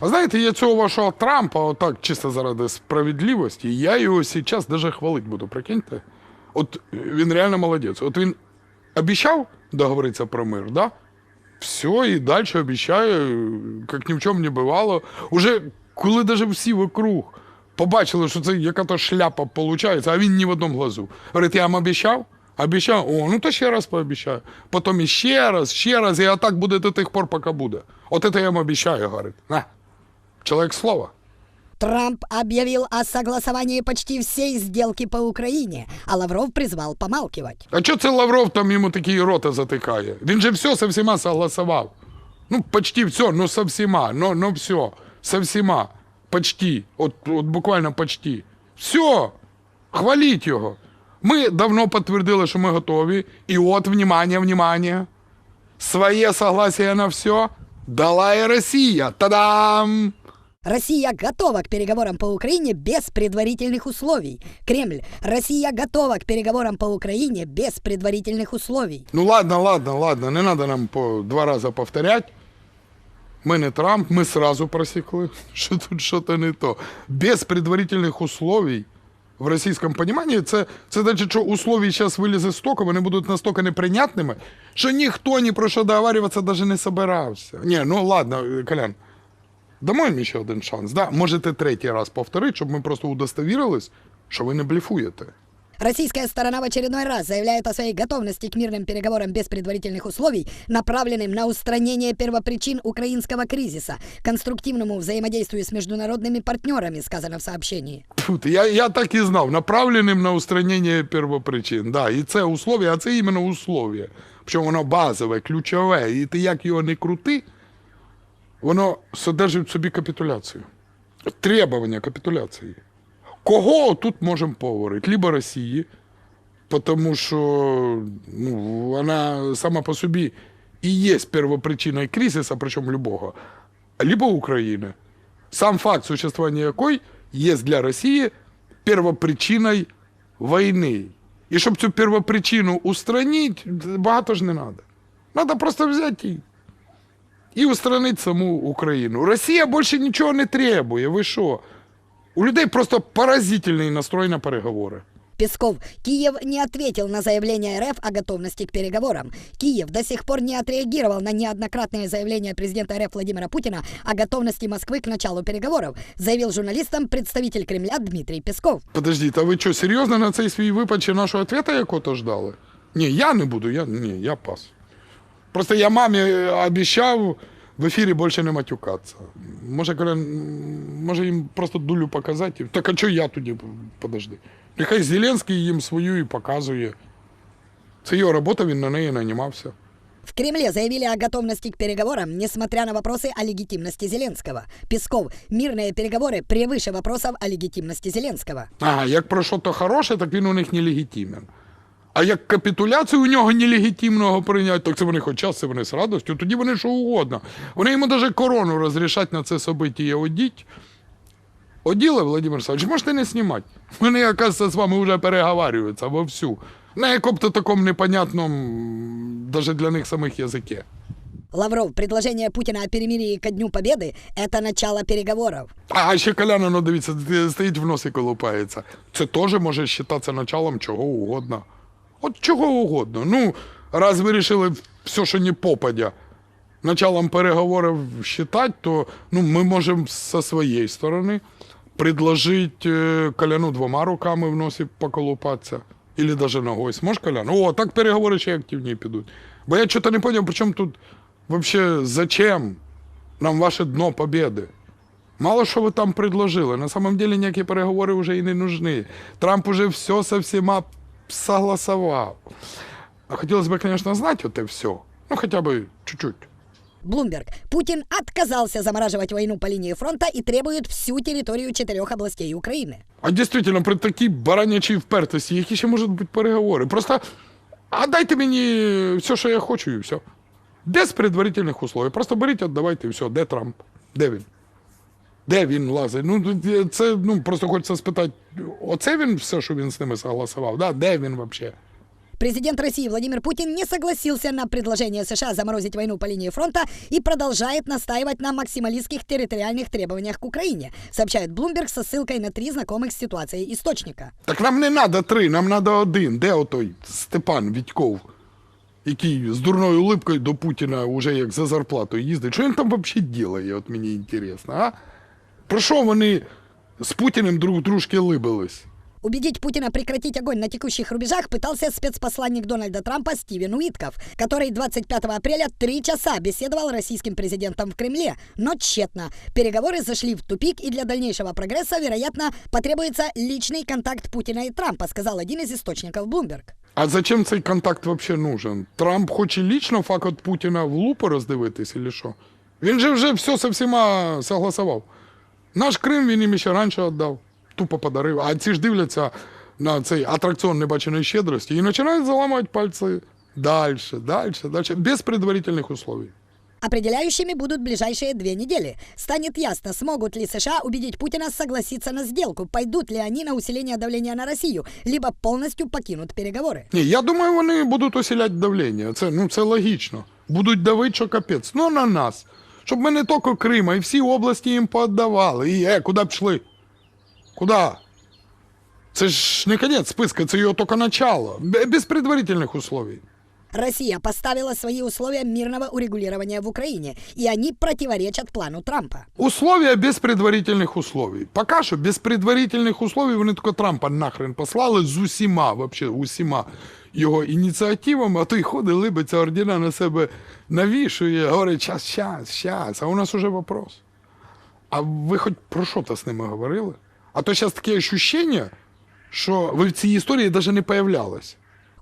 А знаєте, я цього вашого Трампа, отак чисто заради справедливості, я його зараз даже хвалить буду, прикиньте. От він реально молодець. От він обіцяв договоритися про мир, да? Все, і далі обіцяє, як ні в чому не бувало. Уже коли даже всі вокруг побачили, що це яка-то шляпа виходить, а він ні в одному глазу. Говорить, я вам обіцяв? Обіцяв? О, ну то ще раз пообіцяю. Потім іще раз, ще раз, і отак буде до тих пор, поки буде. От це я вам обіцяю, говорить. На. Чоловік слова. Трамп объявил о согласовании почти всей сделки по Украине, а Лавров призвал помалкивать. А чого це Лавров там йому такі рота затикає? Він же все со всіма согласував. Ну, почти все, ну со всіма, ну, ну все, со всіма. Почти. От, от буквально почти. Все. Хваліть його. Ми давно підтвердили, що ми готові. І от, внимание, внимание. Своє согласие на все дала і Росія. Та-дам! Россия готова к переговорам по Украине без предварительных условий. Кремль. Россия готова к переговорам по Украине без предварительных условий. Ну ладно, ладно, ладно, не треба нам по два рази повторять. Ми не Трамп, ми сразу просекли, що тут щось не то. Без предварительних условий в російському поніманні це, це значить, що условия зараз вилізе стока, вони будуть настільки неприйнятними, що ніхто ні про що договарюватися навіть не собирався. Ні, ну ладно, Колян, дамо їм ще один шанс. Да? Можете третій раз повторити, щоб ми просто удостовірились, що ви не блефуєте. Российская сторона в очередной раз заявляет о своей готовности к мирным переговорам без предварительных условий, направленным на устранение первопричин украинского кризиса, конструктивному взаимодействию с международными партнерами, сказано в сообщении. Фу, ти, я, я так і знав, направленим на устранення первопричин. Да, і це условие, а це іменно условие. Причому воно базове, ключове, і ти як його не крути, воно содержить в собі капітуляцію. Требування капітуляції. Кого тут можемо поговорити? Либо Росії, тому що ну, вона сама по собі і є первопричиною кризису, причому любого, либо України. Сам факт существования якої є для Росії первопричиною війни. І щоб цю первопричину устранити, багато ж не треба. Треба просто взяти і, і устранити саму Україну. Росія більше нічого не требує. Ви що? У людей просто поразительний настрой на переговори. Песков. Киев не ответил на заявление РФ о готовности к переговорам. Киев до сих пор не отреагировал на неоднократные заявления президента РФ Владимира Путина о готовности Москвы к началу переговоров, заявил журналистам представитель Кремля Дмитрий Песков. Подождіть, а ви що, серйозно на цей свій випад чи нашого ответа якого-то ждали? Ні, я не буду, я, ні, я пас. Просто я мамі обіцяв в ефірі більше не матюкатися. Може, коли, м, може їм просто дулю показати. Так а чого я тоді, подожди? Нехай Зеленський їм свою і показує. Це його робота, він на неї нанімався. В Кремле заявили о готовности к переговорам, несмотря на вопросы о легитимности Зеленского. Песков. Мирные переговоры превыше вопросов о легитимности Зеленского. Ага, як про що то хороше, так він у них нелегітимен. А як капітуляцію у нього нелегітимного прийняти, так це вони хоч час, це вони з радістю, тоді вони що угодно. Вони йому навіть корону розрішать на це событие одіть. Оділи, Владимир Савич, можете не знімати. Вони, оказується, з вами вже переговарюються вовсю. На якому-то такому непонятному, навіть для них самих язикі. Лавров. Предложение Путина о перемирии ко Дню Победы – это начало переговоров. А ще Коляна, ну дивіться, стоїть в носі колупається. Це теж може вважатися началом чого угодно. От чого угодно. Ну, раз вирішили все, що не попадя, началом переговорів вважати, то ну, ми можемо зі своєї сторони предложити е, Коляну двома руками в носі поколупатися. Или даже ногою. Сможеш, Колян? О, так переговори ще активніше підуть. Бо я чого не зрозумів, при чому тут вообще зачем нам ваше дно победи? Мало що ви там предложили. На самом деле ніякі переговори вже і не нужны. Трамп уже все со всіма согласовав. А хотілося б, звісно, знати оте все. Ну, хоча б чуть-чуть. Блумберг. Путин отказался замораживать войну по линии фронта и требует всю территорию четырех областей Украины. А дійсно, при такій баранячій впертості, які ще можуть бути переговори? Просто а дайте мені все, що я хочу, і все. Без предварительних условий. Просто беріть, віддавайте і все. Де Трамп? Де він? Де він лазить? Ну, тут це ну, просто хочеться спитати, оце він все, що він з ними согласував? Да? Де він взагалі? Президент России Владимир Путин не согласился на предложение США заморозить войну по линии фронта и продолжает настаивать на максималистских территориальных требованиях к Украине, сообщает Bloomberg со ссылкой на три знакомых с ситуацией источника. Так нам не треба три, нам треба один. Де отой Степан Відьков, який з дурною улипкою до Путіна уже як за зарплатою їздить? Що він там взагалі ділає, от мені інтересно, а? Про що вони з Путіним друг дружки либились? Убедить Путина прекратить огонь на текущих рубежах пытался спецпосланник Дональда Трампа Стивен Уитков, который 25 апреля три часа беседовал с российским президентом в Кремле, но тщетно. Переговоры зашли в тупик, и для дальнейшего прогресса, вероятно, потребуется личный контакт Путина и Трампа, сказал один из источников Bloomberg. А зачем цей контакт взагалі нужен? Трамп хоче лічно факт от Путіна в лупу роздивитись, чи що? Він же вже все со всіма согласував. Наш Крим він їм ще раніше віддав, тупо подарив. А ці ж дивляться на цей атракціон небаченої щедрості і починають заламувати пальці далі, далі, далі, без предварительних условий. Определяющими будут ближайшие две недели. Станет ясно, смогут ли США убедить Путина согласиться на сделку, пойдут ли они на усиление давления на Россию, либо полностью покинут переговоры. Ні, я думаю, вони будуть осіляти давлення. Це, ну, це логічно. Будуть давити, що капець. Ну, на нас. Щоб ми не тільки Крим, й всі області їм пооддавали. І, е, куди б йшли? Куди? Це ж не кінець списка, це його тільки начало. Без предварительних условий. Россия поставила свои условия мирного урегулирования в Украине, и они противоречат плану Трампа. Условия без предварительних условий. Поки що без предварительних условий вони тільки Трампа нахрен послали з усіма, вообще, усіма його ініціативами, а той ходить, либиться, ордена на себе навішує, говорить, щас, щас, щас, а у нас уже вопрос. А ви хоч про що то з ними говорили? А то зараз таке ощущення, що ви в цій історії навіть не появлялись.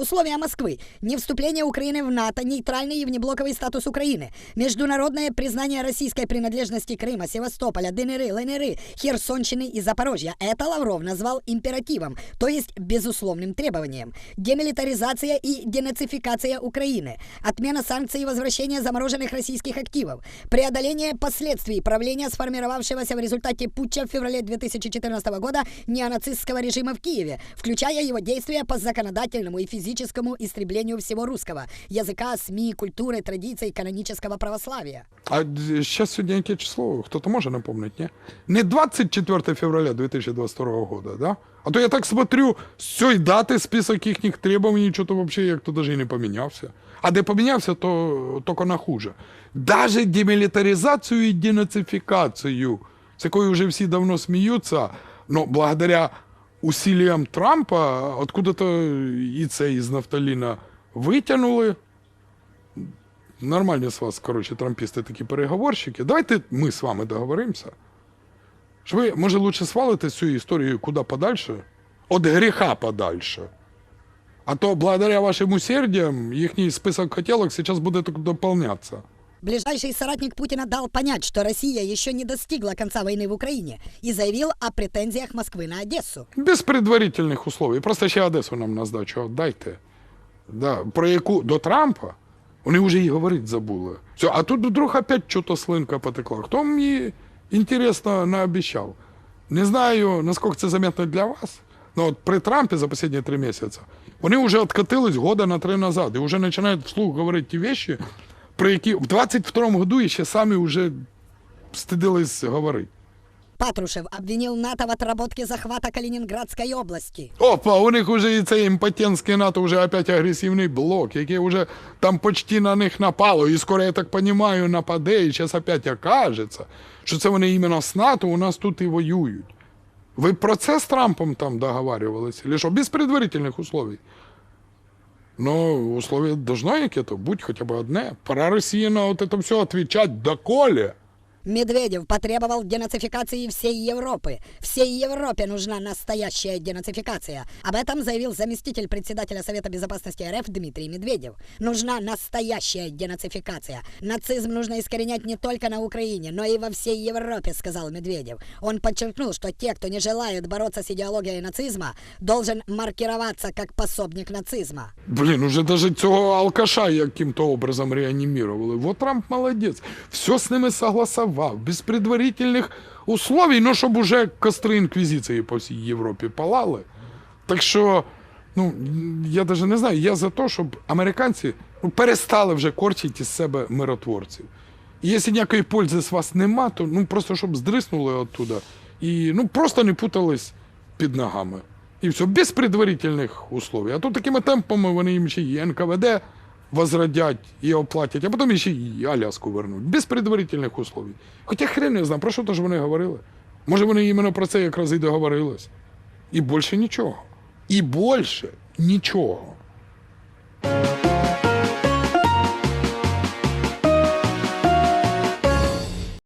Условия Москвы. Не вступление Украины в НАТО, нейтральный и внеблоковый статус Украины. Международное признание российской принадлежности Крыма, Севастополя, ДНР, ЛНР, Херсонщины и Запорожья. Это Лавров назвал императивом, то есть безусловным требованием. Демилитаризация и денацификация Украины. Отмена санкций и возвращение замороженных российских активов. Преодоление последствий правления сформировавшегося в результате путча в феврале 2014 года неонацистского режима в Киеве, включая его действия по законодательному и физическому истреблению всего русского, языка, СМИ, культуры, традиций, канонического православия. А зараз сьогодні яке число? Хто-то може напомнити, ні? Не 24 февраля 2022 года, да? А то я так смотрю, з цієї дати список їхніх требований, що-то вообще як-то даже і не помінявся. А де помінявся, то тільки на хуже. Даже демілітаризацію і денацифікацію, з якою вже всі давно сміються, но благодаря усилиям Трампа, откуда-то і це із нафталіна витягнули, Нормальні з вас, коротше, трампісти такі переговорщики. Давайте ми з вами договоримося. Що ви, може, лучше свалите цю історію куди подальше? От гріха подальше. А то, благодаря вашим усердиям, їхній список хотілок зараз буде доповнятися. Ближайший соратник Путина дал понять, что Россия еще не достигла конца войны в Украине и заявил о претензиях Москвы на Одессу. Без предварительних условий. Просто ще Одесу нам на здачу дайте. Да, про яку до Трампа вони вже і говорити забули. Все, а тут вдруг опять що-то слинка потекла. Хто мені інтересно наобіцяв? Не знаю, наскільки це заметно для вас. Но от при Трампі за останні три місяці вони вже откатились года на три назад і вже починають вслух говорити ті вещи, про які в 22-му году ще самі вже стидились говорити. Патрушев обвинил НАТО в отработке захвата Калининградской области. Опа, у них уже і цей імпотентський НАТО вже опять агресивний блок, який вже там почти на них напало. І скоро, я так розумію, нападе, і зараз опять окажеться, що це вони іменно з НАТО у нас тут і воюють. Ви про це з Трампом там договарювалися? Или що? Без предварительних условий. Ну, условие должно яке-то быть хоча б одне. Пора России на от это все отвечать доколе. Медведев потребовал денацификации всей Европы. Всей Европе нужна настоящая денацификация. Об этом заявил заместитель председателя Совета Безопасности РФ Дмитрий Медведев. Нужна настоящая денацификация. Нацизм нужно искоренять не только на Украине, но и во всей Европе, сказал Медведев. Он подчеркнул, что те, кто не желает бороться с идеологией нацизма, должен маркироваться как пособник нацизма. Блін, уже даже цього алкаша яким-то образом реанімірували. Вот Трамп молодець. Все з ними согласував, без предварительних условий, ну щоб уже костри інквізиції по всій Європі палали. Так що, Ну, я навіть не знаю, я за те, щоб американці ну, перестали вже корчити із себе миротворців. І якщо ніякої пользи з вас нема, то ну просто щоб здриснули оттуда і ну просто не путались під ногами. І все, без предварительних условий. А то такими темпами вони їм ще і НКВД возродять і оплатять, а потім ще й Аляску вернуть. Без предварительних условий. Хоча хрен не знаю, про що то ж вони говорили. Може, вони іменно про це якраз і договорились. І більше нічого. І більше нічого.